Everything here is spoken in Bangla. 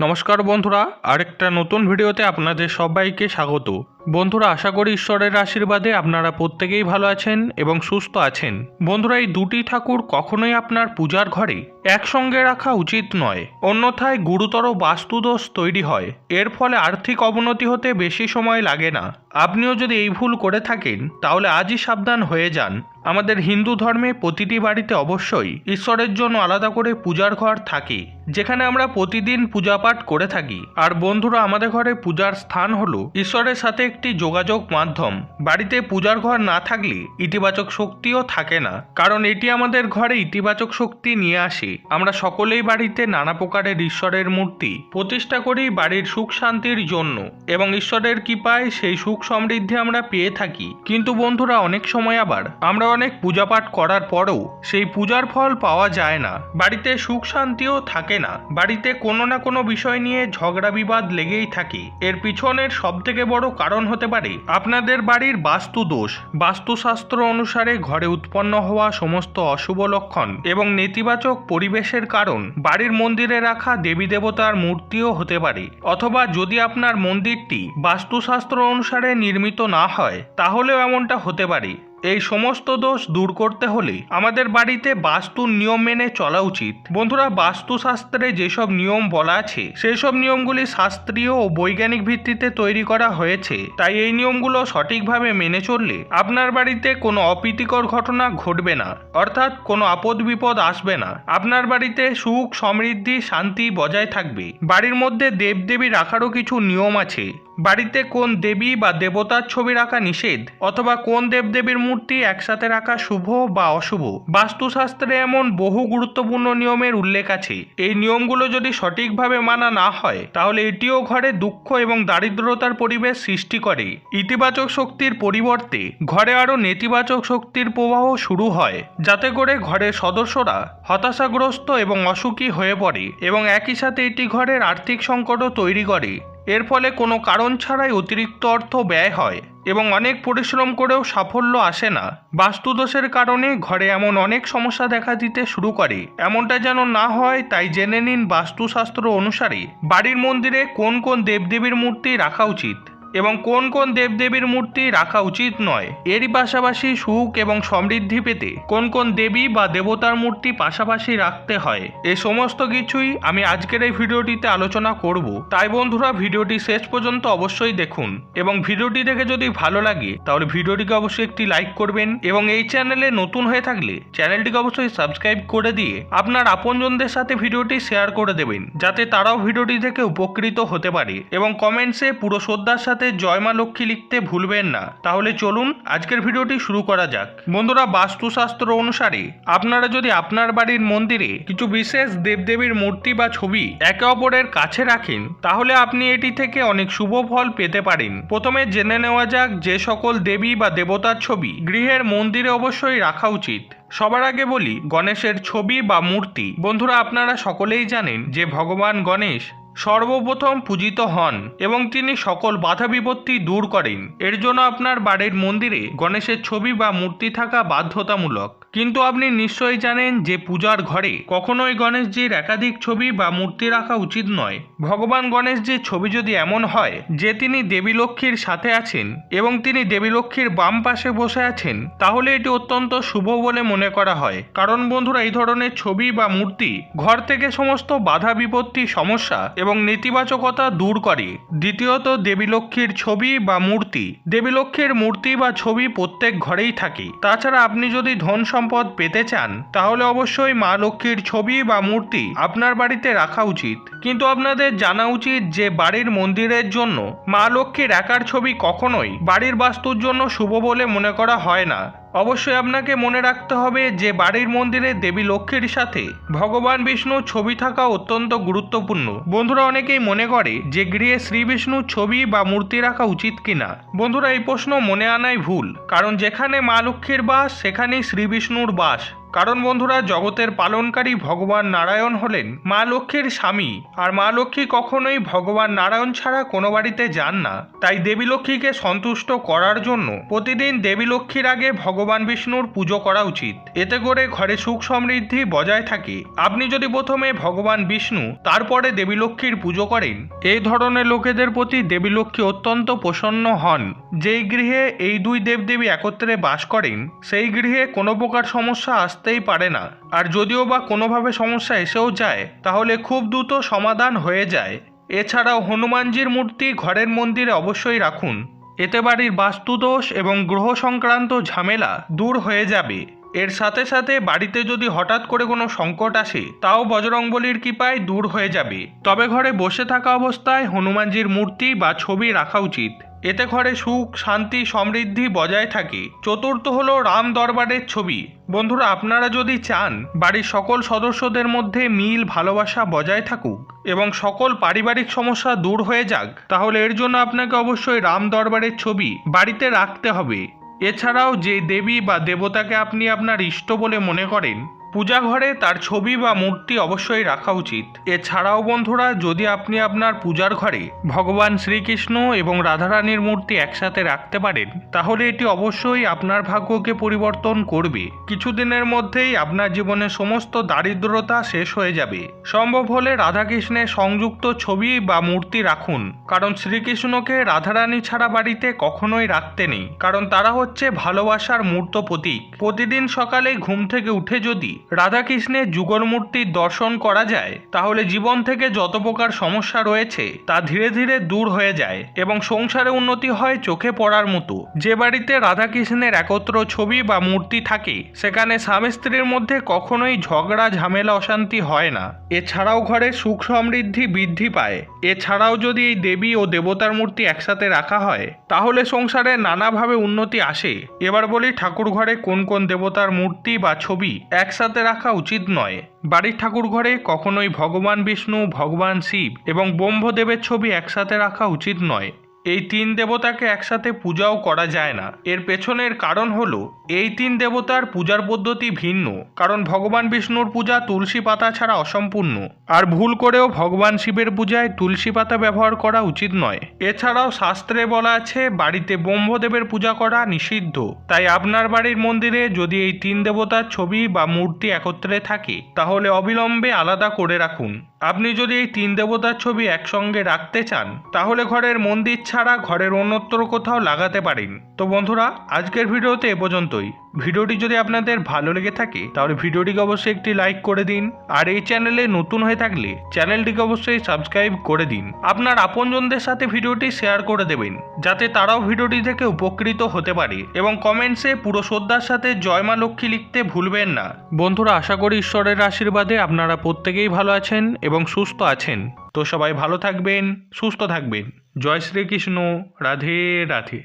নমস্কার বন্ধুরা, আরেকটা নতুন ভিডিওতে আপনাদের সবাইকে স্বাগত। বন্ধুরা, আশা করি ঈশ্বরের আশীর্বাদে আপনারা প্রত্যেকেই ভালো আছেন এবং সুস্থ আছেন। বন্ধুরা, এই দুটি ঠাকুর কখনোই আপনার পূজার ঘরে একসঙ্গে রাখা উচিত নয়, অন্যথায় গুরুতর বাস্তুদোষ তৈরি হয়। এর ফলে আর্থিক অবনতি হতে বেশি সময় লাগে না। আপনিও যদি এই ভুল করে থাকেন, তাহলে আজই সাবধান হয়ে যান। আমাদের হিন্দু ধর্মে প্রতিটি বাড়িতে অবশ্যই ঈশ্বরের জন্য আলাদা করে পূজার ঘর থাকে, যেখানে আমরা প্রতিদিন পূজা পাঠ করে থাকি। আর বন্ধুরা, আমাদের ঘরে পূজার স্থান হলো ঈশ্বরের সাথে একটি যোগাযোগ মাধ্যম। বাড়িতে পূজার ঘর না থাকলে ইতিবাচক শক্তিও থাকে না, কারণ এটি আমাদের ঘরে ইতিবাচক শক্তি নিয়ে আসে। আমরা সকলেই বাড়িতে নানা প্রকারের ঈশ্বরের মূর্তি প্রতিষ্ঠা করি বাড়ির সুখ শান্তির জন্য, এবং ঈশ্বরের কৃপায় সেই সুখ সমৃদ্ধি আমরা পেয়ে থাকি। কিন্তু বন্ধুরা, অনেক সময় আবার আমরা অনেক পূজাপাঠ করার পরেও সেই পূজার ফল পাওয়া যায় না। বাড়িতে সুখ শান্তিও থাকে না। বাড়িতে কোনো না কোনো বিষয় নিয়ে ঝগড়া বিবাদ লেগেই থাকে। এর পিছনের সব থেকে বড় কারণ হতে পারে আপনাদের বাড়ির বাস্তু দোষ বাস্তুশাস্ত্র অনুসারে ঘরে উৎপন্ন হওয়া সমস্ত অশুভ লক্ষণ এবং নেতিবাচক পরিবেশের কারণ বাড়ির মন্দিরে রাখা দেবী দেবতার মূর্তিও হতে পারে। অথবা যদি আপনার মন্দিরটি বাস্তুশাস্ত্র অনুসারে নির্মিত না হয়, তাহলেও এমনটা হতে পারে। এই সমস্ত দোষ দূর করতে হলে আমাদের বাড়িতে বাস্তুর নিয়ম মেনে চলা উচিত। বন্ধুরা, বাস্তুশাস্ত্রে যেসব নিয়ম বলা আছে সেই সব নিয়মগুলি শাস্ত্রীয় ও বৈজ্ঞানিক ভিত্তিতে তৈরি করা হয়েছে। তাই এই নিয়মগুলো সঠিকভাবে মেনে চললে আপনার বাড়িতে কোনো অপ্রীতিকর ঘটনা ঘটবে না, অর্থাৎ কোনো আপদ বিপদ আসবে না। আপনার বাড়িতে সুখ, সমৃদ্ধি, শান্তি বজায় থাকবে। বাড়ির মধ্যে দেবদেবী রাখারও কিছু নিয়ম আছে। বাড়িতে কোন দেবী বা দেবতার ছবি রাখা নিষেধ অথবা কোন দেবদেবীর মূর্তি একসাথে রাখা শুভ বা অশুভ? বাস্তুশাস্ত্রে এমন বহু গুরুত্বপূর্ণ নিয়মের উল্লেখ আছে। এই নিয়মগুলো যদি সঠিকভাবে মানা না হয়, তাহলে এটিও ঘরে দুঃখ এবং দারিদ্রতার পরিবেশ সৃষ্টি করে। ইতিবাচক শক্তির পরিবর্তে ঘরে আরও নেতিবাচক শক্তির প্রবাহ শুরু হয়, যাতে করে ঘরের সদস্যরা হতাশাগ্রস্ত এবং অসুখী হয়ে পড়ে এবং একই সাথে এটি ঘরের আর্থিক সংকটও তৈরি করে। এর ফলে কোনো কারণ ছাড়াই অতিরিক্ত অর্থ ব্যয় হয় এবং অনেক পরিশ্রম করেও সাফল্য আসে না। বাস্তুদোষের কারণে ঘরে এমন অনেক সমস্যা দেখা দিতে শুরু করে। এমনটা যেন না হয়, তাই জেনে নিন বাস্তুশাস্ত্র অনুসারে বাড়ির মন্দিরে কোন কোন দেবদেবীর মূর্তি রাখা উচিত। এবং কোন কোন দেবদেবীর মূর্তি রাখা উচিত নয়। এরই পাশাপাশি সুখ এবং সমৃদ্ধি পেতে কোন কোন দেবী বা দেবতার মূর্তি পাশাপাশি রাখতে হয়। এ সমস্ত কিছুই আমি আজকের এই ভিডিওটিতে আলোচনা করব। তাই বন্ধুরা, ভিডিওটি শেষ পর্যন্ত অবশ্যই দেখুন এবং ভিডিওটি দেখে যদি ভালো লাগে, তাহলে ভিডিওটিকে অবশ্যই একটি লাইক করবেন এবং এই চ্যানেলে নতুন হয়ে থাকলে চ্যানেলটিকে অবশ্যই সাবস্ক্রাইব করে দিয়ে আপনার আপনজনদের সাথে ভিডিওটি শেয়ার করে দেবেন, যাতে তারাও ভিডিওটি থেকে উপকৃত হতে পারে। এবং কমেন্টসে পুরো শ্রদ্ধার সাথে জয় মা লক্ষ্মী লিখতে ভুলবেন না। তাহলে চলুন আজকের ভিডিওটি শুরু করা যাক। বন্ধুরা, বাস্তুশাস্ত্র অনুসারে আপনারা যদি আপনার বাড়ির মন্দিরে কিছু বিশেষ দেবদেবীর মূর্তি বা ছবি একে অপরের কাছে রাখেন, তাহলে আপনি এটি থেকে অনেক শুভ ফল পেতে পারেন। প্রথমে জেনে নেওয়া যাক যে সকল দেবী বা দেবতার ছবি গৃহের মন্দিরে অবশ্যই রাখা উচিত। সবার আগে বলি, গণেশের ছবি বা মূর্তি। বন্ধুরা, আপনারা সকলেই জানেন যে ভগবান গণেশ সর্বপ্রথম পূজিত হন এবং তিনি সকল বাধা বিপত্তি দূর করেন। এর জন্য আপনার বাড়ির মন্দিরে গণেশের ছবি বা মূর্তি থাকা বাধ্যতামূলক। কিন্তু আপনি নিশ্চয়ই জানেন যে পূজার ঘরে কখনোই গণেশজির একাধিক ছবি বা মূর্তি রাখা উচিত নয়। ভগবান গণেশজির ছবি যদি এমন হয় যে তিনি দেবী লক্ষ্মীর সাথে আছেন এবং তিনি দেবী লক্ষ্মীর বাম পাশে বসে আছেন, তাহলে এটি অত্যন্ত শুভ বলে মনে করা হয়। কারণ বন্ধুরা, এই ধরনের ছবি বা মূর্তি ঘর থেকে সমস্ত বাধা বিপত্তি, সমস্যা এবং নেতিবাচকতা দূর করে। দ্বিতীয়ত, দেবী লক্ষ্মীর ছবি বা মূর্তি। দেবী লক্ষ্মীর মূর্তি বা ছবি প্রত্যেক ঘরেই থাকে। তাছাড়া আপনি যদি ধন সম্পদ পেতে চান, তাহলে অবশ্যই মা লক্ষ্মীর ছবি বা মূর্তি আপনার বাড়িতে রাখা উচিত। কিন্তু আপনাদের জানা উচিত যে বাড়ির মন্দিরের জন্য মা লক্ষ্মীর একার ছবি কখনোই বাড়ির বাস্তুর জন্য শুভ বলে মনে করা হয় না। অবশ্যই আপনাকে মনে রাখতে হবে যে বাড়ির মন্দিরে দেবী লক্ষ্মীর সাথে ভগবান বিষ্ণুর ছবি থাকা অত্যন্ত গুরুত্বপূর্ণ। বন্ধুরা অনেকেই মনে করে যে গৃহে শ্রী বিষ্ণুর ছবি বা মূর্তি রাখা উচিত কিনা। বন্ধুরা, এই প্রশ্ন মনে আনাই ভুল, কারণ যেখানে মা লক্ষ্মীর বাস, সেখানেই শ্রী বিষ্ণুর বাস। কারণ বন্ধুরা, জগতের পালনকারী ভগবান নারায়ণ হলেন মা লক্ষ্মীর স্বামী। আর মা লক্ষ্মী কখনোই ভগবান নারায়ণ ছাড়া কোনো বাড়িতে যান না। তাই দেবী লক্ষ্মীকে সন্তুষ্ট করার জন্য প্রতিদিন দেবী লক্ষ্মীর আগে ভগবান বিষ্ণুর পুজো করা উচিত। এতে করে ঘরে সুখ সমৃদ্ধি বজায় থাকে। আপনি যদি প্রথমে ভগবান বিষ্ণু, তারপরে দেবী লক্ষ্মীর পুজো করেন, এই ধরনের লোকেদের প্রতি দেবী লক্ষ্মী অত্যন্ত প্রসন্ন হন। যেই গৃহে এই দুই দেবদেবী একত্রে বাস করেন, সেই গৃহে কোনো প্রকার সমস্যা আসতেই পারে না। আর যদিও বা কোনোভাবে সমস্যা এসেও যায়, তাহলে খুব দ্রুত সমাধান হয়ে যায়। এছাড়াও হনুমানজির মূর্তি ঘরের মন্দিরে অবশ্যই রাখুন। এতে বাড়ির বাস্তুদোষ এবং গ্রহ সংক্রান্ত ঝামেলা দূর হয়ে যাবে। এর সাথে সাথে বাড়িতে যদি হঠাৎ করে কোনো সংকট আসে, তাও বজরংবলির কৃপায় দূর হয়ে যাবে। তবে ঘরে বসে থাকা অবস্থায় হনুমানজির মূর্তি বা ছবি রাখা উচিত। এতে ঘরে সুখ, শান্তি, সমৃদ্ধি বজায় থাকে। চতুর্থ হলো রাম দরবারের ছবি। বন্ধুরা, আপনারা যদি চান, বাড়ির সকল সদস্যদের মধ্যে মিল, ভালোবাসা বজায় থাকুক এবং সকল পারিবারিক সমস্যা দূর হয়ে যাক, তাহলে এর জন্য আপনাকে অবশ্যই রাম দরবারের ছবি বাড়িতে রাখতে হবে। এছাড়াও যে দেবী বা দেবতাকে আপনি আপনার ইষ্ট বলে মনে করেন পূজা ঘরে তার ছবি বা মূর্তি অবশ্যই রাখা উচিত। এছাড়াও বন্ধুরা, যদি আপনি আপনার পূজার ঘরে ভগবান শ্রীকৃষ্ণ এবং রাধারানীর মূর্তি একসাথে রাখতে পারেন, তাহলে এটি অবশ্যই আপনার ভাগ্যকে পরিবর্তন করবে। কিছুদিনের মধ্যেই আপনার জীবনের সমস্ত দারিদ্রতা শেষ হয়ে যাবে। সম্ভব হলে রাধাকৃষ্ণের সংযুক্ত ছবি বা মূর্তি রাখুন। কারণ শ্রীকৃষ্ণকে রাধারানী ছাড়া বাড়িতে কখনোই রাখতে নেই। কারণ তারা হচ্ছে ভালোবাসার মূর্ত প্রতীক। প্রতিদিন সকালে ঘুম থেকে উঠে যদি রাধাকৃষ্ণের যুগল মূর্তির দর্শন করা যায়, তাহলে জীবন থেকে যত প্রকার সমস্যা রয়েছে, তা ধীরে ধীরে দূর হয়ে যায় এবং সংসারে উন্নতি হয় চোখে পড়ার মতো। যে বাড়িতে রাধাকৃষ্ণের একত্র ছবি বা মূর্তি থাকে, সেখানে স্বামী স্ত্রীর মধ্যে কখনোই ঝগড়া, ঝামেলা, অশান্তি হয় না। এছাড়াও ঘরে সুখ সমৃদ্ধি বৃদ্ধি পায়। এছাড়াও যদি এই দেবী ও দেবতার মূর্তি একসাথে রাখা হয়, তাহলে সংসারে নানাভাবে উন্নতি আসে। এবার বলি ঠাকুর ঘরে কোন কোন দেবতার মূর্তি বা ছবি একসাথে রাখা উচিত নয়। বাড়ির ঠাকুর ঘরে কখনোই ভগবান বিষ্ণু, ভগবান শিব এবং ব্রহ্মদেবের ছবি একসাথে রাখা উচিত নয়। এই তিন দেবতাকে একসাথে পূজাও করা যায় না। এর পেছনের কারণ হলো, এই তিন দেবতার পূজার পদ্ধতি ভিন্ন, কারণ ভগবান বিষ্ণুর পূজা তুলসী পাতা ছাড়া অসম্পূর্ণ। আর ভুল করেও ভগবান শিবের পূজায় তুলসী পাতা ব্যবহার করা উচিত নয়। এছাড়াও শাস্ত্রে বলা আছে, বাড়িতে ব্রহ্মদেবের পূজা করা নিষিদ্ধ। তাই আপনার বাড়ির মন্দিরে যদি এই তিন দেবতার ছবি বা মূর্তি একত্রে থাকে, তাহলে অবিলম্বে আলাদা করে রাখুন। আপনি যদি এই তিন দেবতার ছবি একসঙ্গে রাখতে চান, তাহলে ঘরের মন্দির ছাড়া ঘরের অন্যত্র কোথাও লাগাতে পারেন। তো বন্ধুরা, আজকের ভিডিওতে এ পর্যন্তই। ভিডিওটি যদি আপনাদের ভালো লেগে থাকে, তাহলে ভিডিওটিকে অবশ্যই একটি লাইক করে দিন। আর এই চ্যানেলে নতুন হয়ে থাকলে, চ্যানেলটিকে অবশ্যই সাবস্ক্রাইব করে দিন। আপনার আপনজনদের সাথে ভিডিওটি শেয়ার করে দেবেন, যাতে তারাও ভিডিওটি থেকে উপকৃত হতে পারে। এবং কমেন্টসে পুরো শ্রদ্ধার সাথে জয় মা লক্ষ্মী লিখতে ভুলবেন না। বন্ধুরা, আশা করি ঈশ্বরের আশীর্বাদে আপনারা প্রত্যেকেই ভালো আছেন এবং সুস্থ আছেন। তো সবাই ভালো থাকবেন, সুস্থ থাকবেন। জয় শ্রীকৃষ্ণ, রাধে রাধে।